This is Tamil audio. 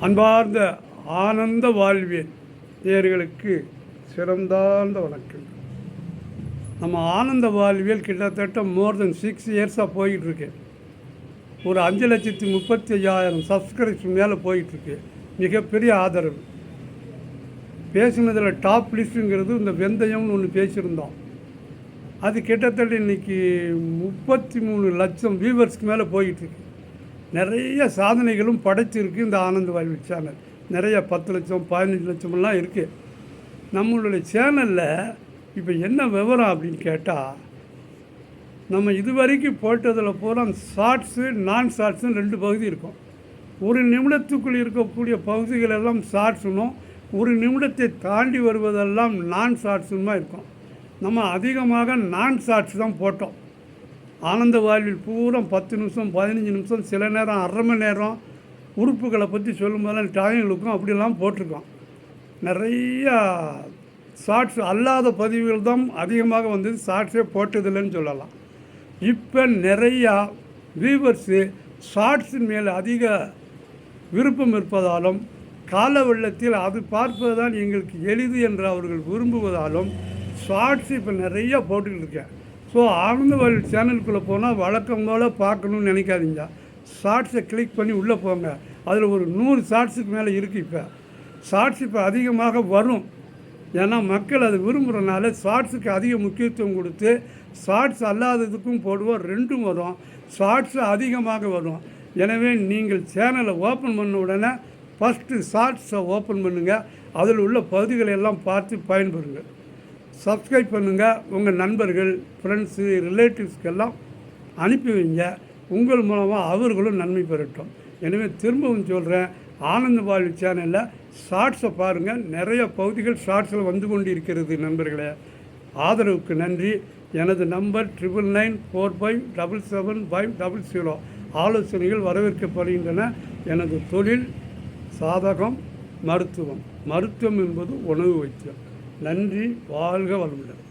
அன்பார்ந்த ஆனந்த வாழ்வியல் நேர்களுக்கு சிறந்தார்ந்த வணக்கம். நம்ம ஆனந்த வாழ்வியல் கிட்டத்தட்ட மோர் தென் சிக்ஸ் இயர்ஸாக போயிட்டுருக்கு. ஒரு அஞ்சு லட்சத்தி முப்பத்தி ஐயாயிரம் சப்ஸ்கிரைப்ஸ் மேலே போயிட்டுருக்கு. மிகப்பெரிய ஆதரவு. பேசினதில் டாப் லிஸ்ட்டுங்கிறது இந்த வெந்தயம்னு ஒன்று பேசியிருந்தோம். அது கிட்டத்தட்ட இன்றைக்கி முப்பத்தி மூணு லட்சம் வியூவர்ஸ்க்கு மேலே போயிட்டுருக்கு. நிறைய சாதனைகளும் படைச்சிருக்கு இந்த ஆனந்த வாழ்வு சேனல் நிறைய பத்து லட்சம் பதினஞ்சு லட்சமெல்லாம் இருக்குது நம்மளுடைய சேனலில் இப்போ என்ன விவரம் அப்படின்னு கேட்டால் நம்ம இதுவரைக்கும் போட்டதில் பூரா ஷார்ட்ஸு நான் ஷார்ட்ஸுன்னு ரெண்டு பகுதி இருக்கும். ஒரு நிமிடத்துக்குள் இருக்கக்கூடிய பகுதிகள் எல்லாம் ஷார்ட்ஸுனும் ஒரு நிமிடத்தை தாண்டி வருவதெல்லாம் நான் ஷார்ட்ஸுமா இருக்கும். நம்ம அதிகமாக நான் ஷார்ட்ஸ் தான் போட்டோம். ஆனந்த வாழ்வில் பூரா பத்து நிமிஷம் பதினஞ்சு நிமிஷம் சில நேரம் அரை மணி நேரம் உறுப்புகளை பற்றி சொல்லும்போதெல்லாம் டைங்களுக்கும் அப்படிலாம் போட்டிருக்கோம். நிறையா ஷார்ட்ஸ் அல்லாத பதிவுகள் தான் அதிகமாக வந்து ஷார்ட்ஸே போட்டதில்லைன்னு சொல்லலாம். இப்போ நிறையா வியூவர்ஸு ஷார்ட்ஸின் மேல் அதிக விருப்பம் இருப்பதாலும் கால வெள்ளத்தில் அது பார்ப்பது தான் எங்களுக்கு எளிது என்று அவர்கள் விரும்புவதாலும் ஷார்ட்ஸ் இப்போ நிறையா போட்டுக்கிட்டு இருக்கேன். ஸோ ஆனந்தவாழ் சேனலுக்குள்ளே போனால் வழக்கம் போல் பார்க்கணுன்னு நினைக்காதீங்க. ஷார்ட்ஸை கிளிக் பண்ணி உள்ளே போங்க. அதில் ஒரு நூறு ஷார்ட்ஸுக்கு மேலே இருக்குது இப்போ. ஷார்ட்ஸ் இப்போ அதிகமாக வரும். ஏன்னா மக்கள் அது விரும்புகிறனால ஷார்ட்ஸுக்கு அதிக முக்கியத்துவம் கொடுத்து ஷார்ட்ஸ் அல்லாததுக்கும் போடுவோம் ரெண்டும் வரும். ஷார்ட்ஸ் அதிகமாக வரும். எனவே நீங்கள் சேனலை ஓப்பன் பண்ண உடனே ஃபஸ்ட்டு ஷார்ட்ஸை ஓப்பன் பண்ணுங்கள் அதில் உள்ள பகுதிகளை எல்லாம் பார்த்து பயன்பெறுங்கள் சப்ஸ்கிரைப் பண்ணுங்கள் உங்கள் நண்பர்கள் ஃப்ரெண்ட்ஸு ரிலேட்டிவ்ஸ்க்கெல்லாம் அனுப்பி வைங்க. உங்கள் மூலமாக அவர்களும் நன்மை பெறட்டும். எனவே திரும்பவும் சொல்கிறேன் ஆனந்த வாழ்வு சேனலில் ஷார்ட்ஸை பாருங்கள் நிறைய பகுதிகள் ஷார்ட்ஸில் வந்து கொண்டு இருக்கிறது நண்பர்களே. ஆதரவுக்கு நன்றி. எனது number triple nine four five double seven five double zero ஆலோசனைகள் வரவேற்கப்படுகின்றன. எனது தொழில் சாதகம் மருத்துவம். மருத்துவம் என்பது உணவு வைத்தியம். நன்றி வாழ்க வளமுடன்.